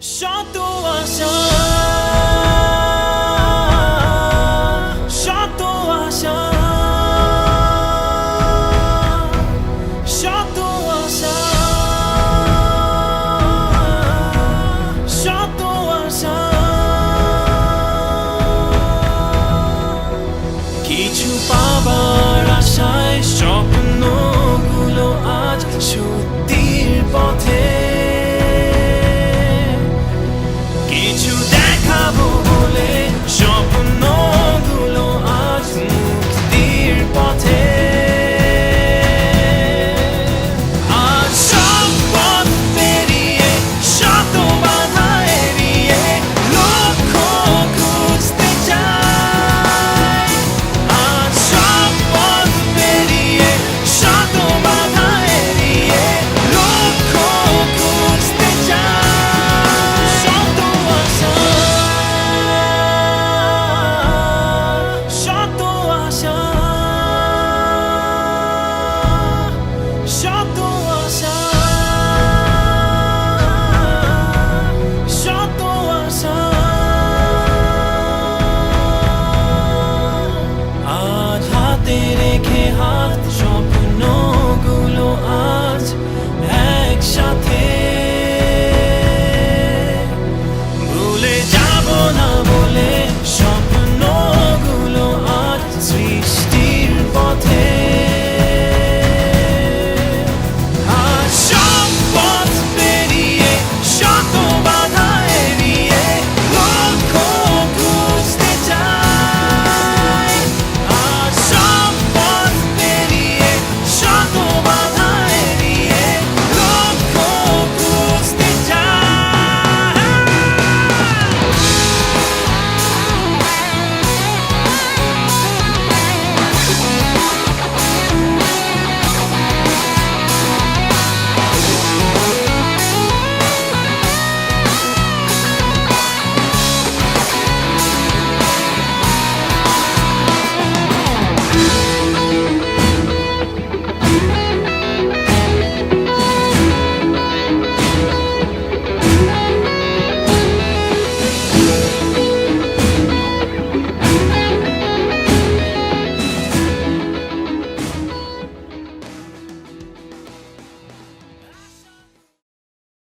শত আশা শত আশা শত আশা শত আশা কিছু পাবার আশায় স্বপ্ন কিছু দেখাবো বলে স্বপ্ন